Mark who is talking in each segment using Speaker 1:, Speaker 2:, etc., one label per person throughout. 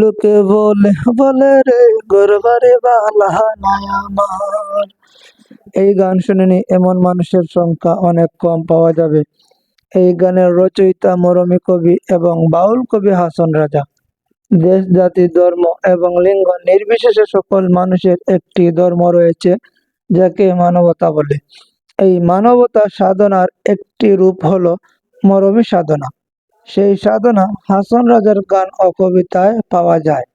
Speaker 1: লোকে বলে বলে রে গরবারে বালা নাই এই গান শুনেনি, এমন মানুষের সংখ্যা অনেক কম পাওয়া যাবে। এই গানের রচয়িতা মরমী কবি এবং বাউল কবি হাসন রাজা। দেশ, জাতি, ধর্ম এবং লিঙ্গ নির্বিশেষে সকল মানুষের একটি ধর্ম রয়েছে, যাকে মানবতা বলে। এই মানবতা সাধনার একটি রূপ হলো মরমী সাধনা। সেই সাধনা হাসন রাজার গান ও কবিতায় পাওয়া যায়।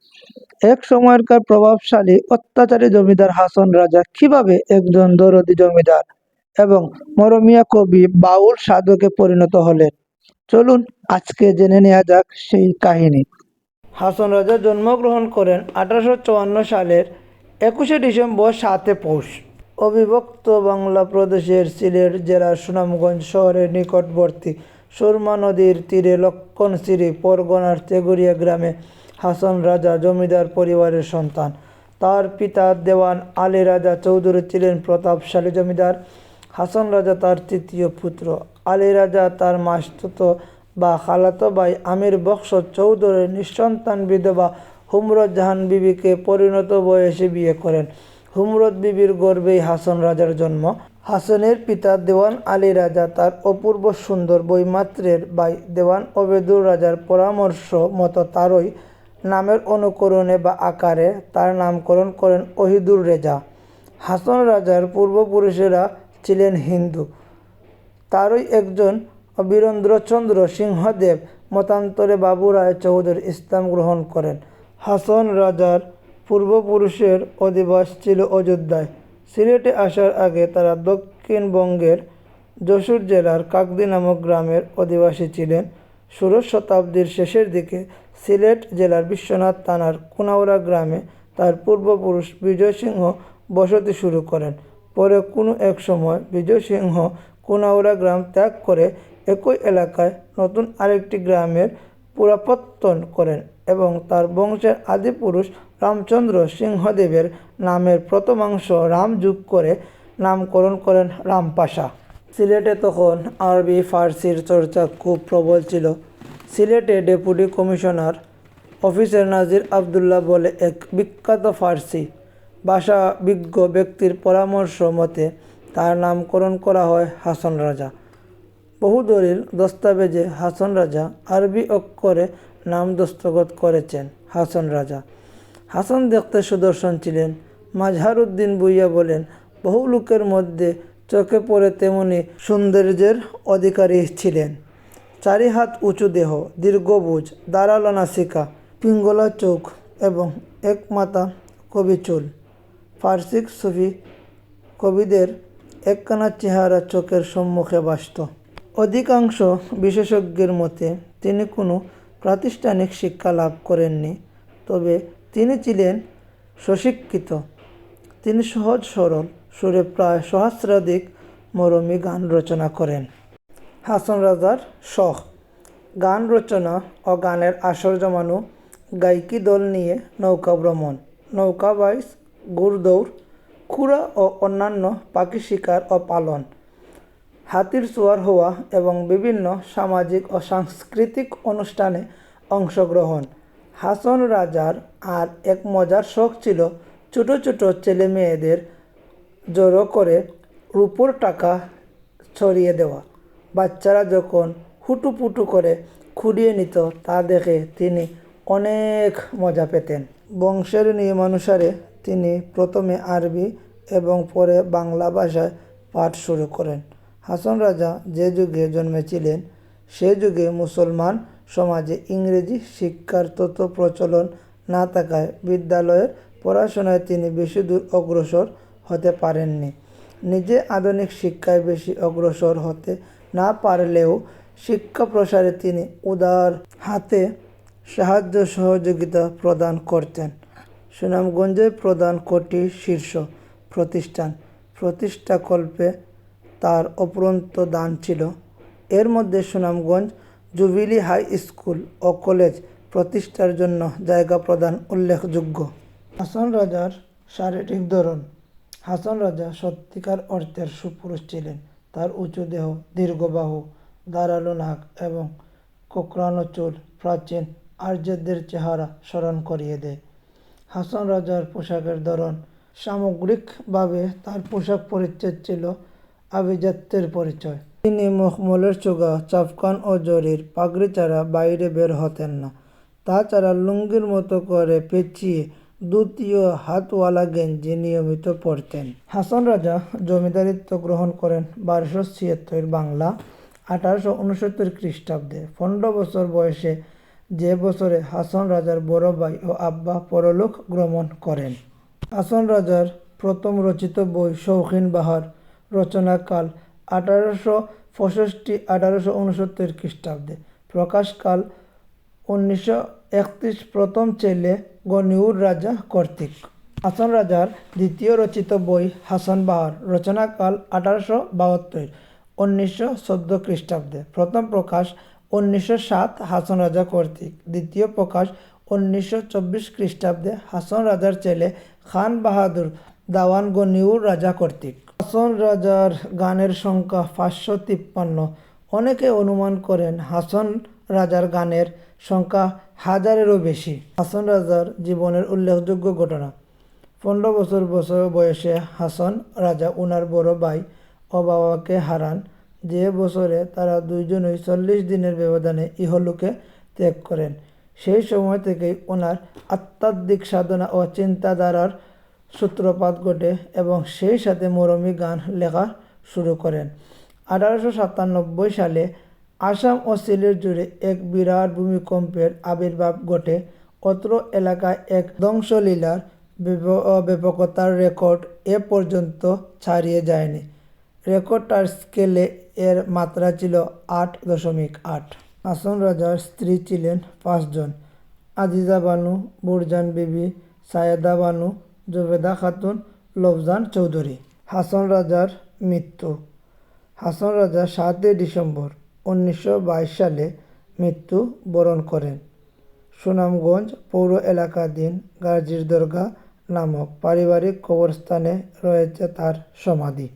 Speaker 1: এক সময়কার প্রভাবশালী, অত্যাচারী জমিদার হাসন রাজা কীভাবে একজন দরদি জমিদার এবং মরমিয়া কবি বাউল সাধকে পরিণত হলেন? চলুন আজকে জেনে নেওয়া যাক সেই কাহিনী। হাসন রাজা জন্মগ্রহণ করেন আঠারোশো চুয়ান্ন সালের একুশে ডিসেম্বর সাতে পৌষ। অবিভক্ত বাংলা প্রদেশের সিলেট জেলার সুনামগঞ্জ শহরের নিকটবর্তী সুরমা নদীর তীরে লক্ষণশ্রী পরগনার তেগুড়িয়া গ্রামে হাসন রাজা জমিদার পরিবারের সন্তান। তার পিতা দেওয়ান আলী রাজা চৌধুরী ছিলেন প্রতাপশালী জমিদার। হাসন রাজা তার তৃতীয় পুত্র। আলী রাজা তার মাসতুতো বা খালাতো ভাই আমির বক্স চৌধুরীর নিঃসন্তান বিধবা হুমরত জাহান বিবিকে পরিণত বয়সে বিয়ে করেন। হুমরত বিবির গর্ভেই হাসন রাজার জন্ম। হাসনের পিতা দেওয়ান আলী রাজা তার অপূর্ব সুন্দর বৈমাত্রের ভাই দেওয়ান অবেদুর রাজার পরামর্শ মতো তারই নামের অনুকরণে বা আকারে তার নামকরণ করেন ওহিদুর রেজা। হাসন রাজার পূর্বপুরুষেরা ছিলেন হিন্দু। তারই একজন বীরেন্দ্রচন্দ্র সিংহদেব মতান্তরে বাবু রায় চৌধুরী ইসলাম গ্রহণ করেন। হাসন রাজার পূর্বপুরুষের অধিবাস ছিল অযোধ্যায়। সিলেটে আসার আগে তারা দক্ষিণবঙ্গের যশোর জেলার কাকদি নামক গ্রামের অধিবাসী ছিলেন। ষোড়শ শতাব্দীর শেষের দিকে সিলেট জেলার বিশ্বনাথ থানার কুনাউড়া গ্রামে তার পূর্বপুরুষ বিজয় সিংহ বসতি শুরু করেন। পরে কোনো এক সময় বিজয় সিংহ কুনাউড়া গ্রাম ত্যাগ করে একই এলাকায় নতুন আরেকটি গ্রামের পুরাপত্তন করেন এবং তার বংশের আদিপুরুষ রামচন্দ্র সিংহদেবের নামের প্রথমাংশ রাম যোগ করে নামকরণ করেন রামপাশা। সিলেটে তখন আরবি, ফার্সির চর্চা খুব প্রবল ছিল। সিলেটে ডেপুটি কমিশনার অফিসের নাজির আবদুল্লাহ বলে এক বিখ্যাত ফার্সি ভাষা বিজ্ঞ ব্যক্তির পরামর্শ মতে তার নামকরণ করা হয় হাসন রাজা। বহু দলিল দস্তাবেজে হাসন রাজা আরবি অক্ষরে নাম দস্তখত করেছেন হাসন রাজা। হাসন দেখতে সুদর্শন ছিলেন। মাঝহারুদ্দিন বুইয়া বলেন, বহু লোকের মধ্যে চোখে পড়ে তেমনি সৌন্দর্যের অধিকারী ছিলেন। চারি হাত উঁচু দেহ দীর্ঘভুজ দাঁড়াল নাসিকা, পিঙ্গলা চোখ এবং এক মাথা কবি চুল। ফার্সিক সুফি কবিদের একখানা চেহারা চোখের সম্মুখে বাসত। অধিকাংশ বিশেষজ্ঞের মতে তিনি কোনো প্রাতিষ্ঠানিক শিক্ষা লাভ করেননি। তবে তিনি ছিলেন সুশিক্ষিত তিনি সহজ সরল, সুরে প্রায় সহস্রাধিক মরমী গান রচনা করেন। হাসন রাজার শখ। গান রচনা ও গানের আসর জমানো গায়িকী দল নিয়ে নৌকা ভ্রমণ। নৌকা বাইস, গুড়দৌড়, খুঁড়া ও অন্যান্য পাখি শিকার ও পালন। হাতির সোয়ার হওয়া এবং বিভিন্ন সামাজিক ও সাংস্কৃতিক অনুষ্ঠানে অংশগ্রহণ। হাসন রাজার আর এক মজার শখ ছিল ছোট ছোট ছেলে মেয়েদের জড়ো করে রূপোর টাকা ছড়িয়ে দেওয়া। বাচ্চারা যখন হুটুপুটু করে খুঁড়িয়ে নিত, তা দেখে তিনি অনেক মজা পেতেন। বংশের নিয়মানুসারে তিনি প্রথমে আরবি এবং পরে বাংলা ভাষায় পাঠ শুরু করেন। হাসন রাজা যে যুগে জন্মেছিলেন, সে যুগে মুসলমান সমাজে ইংরেজি শিক্ষার তত প্রচলন না থাকায় বিদ্যালয়ের পড়াশোনায় তিনি বেশি দূর অগ্রসর হতে পারেননি। নিজে আধুনিক শিক্ষায় বেশি অগ্রসর হতে না পারলেও শিক্ষা প্রসারে তিনি উদার হাতে সাহায্য সহযোগিতা প্রদান করতেন। সুনামগঞ্জে প্রদান কোটি শীর্ষ প্রতিষ্ঠান প্রতিষ্ঠাকল্পে তার অপরন্ত দান ছিল। এর মধ্যে সুনামগঞ্জ জুবিলি হাই স্কুল ও কলেজ প্রতিষ্ঠার জন্য জায়গা প্রদান উল্লেখযোগ্য। হাসান রাজার শারীরিক ধরন। হাসান রাজা সত্যিকার অর্থের সুপুরুষ ছিলেন। তার উঁচু দেহ দীর্ঘ বাহু ধারালো নাক এবং কোকড়ানো চুল প্রাচীন আর্যদের চেহারা স্মরণ করিয়ে দেয়। হাসান রাজার পোশাকের ধরন সামগ্রিকভাবে তার পোশাক পরিচ্ছদ ছিল আভিজাত্যের পরিচয়। তিনি মখমলের চোগা, চাফকান ও জরির পাগড়ি ছাড়া বাইরে বের হতেন না। তাছাড়া লুঙ্গির মতো করে পেঁচিয়ে দ্বিতীয় হাতওয়ালা গেঞ্জি নিয়মিত পরতেন। হাসন রাজা জমিদারিত্ব গ্রহণ করেন বারোশো ছিয়াত্তর বাংলা আঠারোশো উনসত্তর খ্রিস্টাব্দে। পনেরো বছর বয়সে যে বছরে হাসন রাজার বড় ভাই ও আব্বা পরলোক গমন করেন। হাসন রাজার প্রথম রচিত বই শৌখিন বাহার রচনাকাল আঠারোশো পঁয়ষট্টি, আঠারোশো উনসত্তর খ্রিস্টাব্দে প্রকাশকাল উনিশশো একত্রিশ প্রথম ছেলে গনিউর রাজা কর্তৃক। হাসন রাজার দ্বিতীয় রচিত বই হাসন বাহার, রচনাকাল আঠারোশো বাহাত্তর, উনিশশো চোদ্দ খ্রিস্টাব্দে। প্রথম প্রকাশ উনিশশো সাত হাসন রাজা কর্তৃক, দ্বিতীয় প্রকাশ উনিশশো চব্বিশ খ্রিস্টাব্দে হাসন রাজার ছেলে খান বাহাদুর দাওয়ান গনিউর রাজা কর্তৃক। হাসন রাজার গানের সংখ্যা পাঁচশো তিপ্পান্ন। অনেকে অনুমান করেন হাসন রাজার গানের সংখ্যা হাজারেরও বেশি। হাসন রাজার জীবনের উল্লেখযোগ্য ঘটনা। পনেরো বছর বছর বয়সে হাসন রাজা উনার বড় ভাই ও বাবাকে হারান। যে বছরে তারা দুইজনই চল্লিশ দিনের ব্যবধানে ইহলোকে ত্যাগ করেন। সেই সময় থেকেই ওনার আধ্যাত্মিক সাধনা ও চিন্তাধারার সূত্রপাত ঘটে এবং সেই সাথে মরমী গান লেখা শুরু করেন। আঠারোশো সাতানব্বই সালে আসাম ও সিলেট জুড়ে এক বিরাট ভূমিকম্পের আবির্ভাব ঘটে। অত্র এলাকায় এক ধ্বংসলীলার ব্যাপকতার রেকর্ড এ পর্যন্ত ছাড়িয়ে যায়নি। রেকর্ডটার স্কেলে এর মাত্রা ছিল আট দশমিক আট। হাসন রাজার স্ত্রী ছিলেন পাঁচজন। আজিজা বানু, বুরজান বিবি, সায়েদা বানু জুবেদা খাতুন লফজান চৌধুরী। হাসন রাজার মৃত্যু। হাসন রাজা সাতই ডিসেম্বর উনিশশো বাইশ সালে মৃত্যু বরণ করেন। সুনামগঞ্জ পৌর এলাকাধীন গাজীর দরগা নামক পারিবারিক কবরস্থানে রয়েছে তার সমাধি।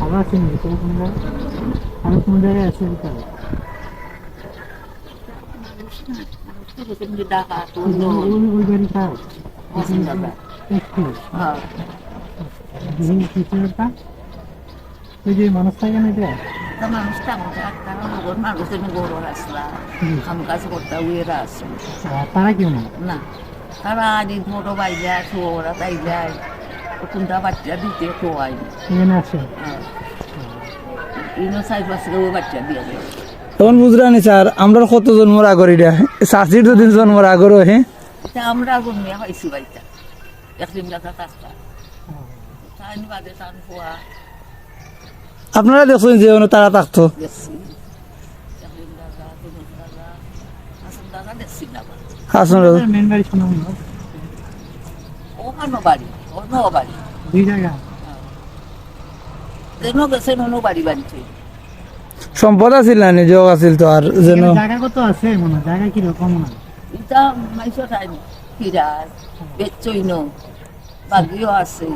Speaker 2: আমরা চিনি আমি কোনো জায়গায়? আছি ভিতরে
Speaker 3: তুমি ডাকা
Speaker 2: ওই ওই- ওই বাড়িটা
Speaker 3: অসুবিধা
Speaker 2: একটু
Speaker 3: হ্যাঁ
Speaker 2: এই পিছনেরটা ওই যে মানুষ থাকে না এটা
Speaker 3: মানুষটা আমাকে একটা লগর মানুষ এনে গরু আসলা। কাম কাজ করতে উয়েরা আছে
Speaker 2: আর তারা কেউ না
Speaker 3: তারা আজ ছোট বাই যায় ছোড়া তাই যায় কোনটা বাচ্চা দিতে খোয়াই
Speaker 2: এখানে
Speaker 3: ইনো চাই পাঁচ ওই বাচ্চা দিয়ে দেয়
Speaker 1: তখন বুঝরানি স্যার আমরা কত জন্মর আগর এটা? চাষির যদি জন্মর আগর হে।
Speaker 3: আমরা গমিয়া হয়েছি বাড়িটা একদিন দেখা থাকতা তাই বাদে টান খোয়া
Speaker 1: আপনারা দেখছেন যে তারা থাকতো।
Speaker 3: না।
Speaker 1: হাসন
Speaker 2: বাড়ি
Speaker 3: ওখানো বাড়ি অন্য বাড়ি।
Speaker 2: দুই জায়গা।
Speaker 3: যেন গেছে অন্য বাড়ি বাড়িতে।
Speaker 1: সম্পদ আছিল না নিজেও আছিল তো আর যেন
Speaker 2: জায়গা কত আছে? মনে জায়গা কি রকম
Speaker 3: এটা মাইসো টাইম কিরাজ বেচইন বাগিও আছে।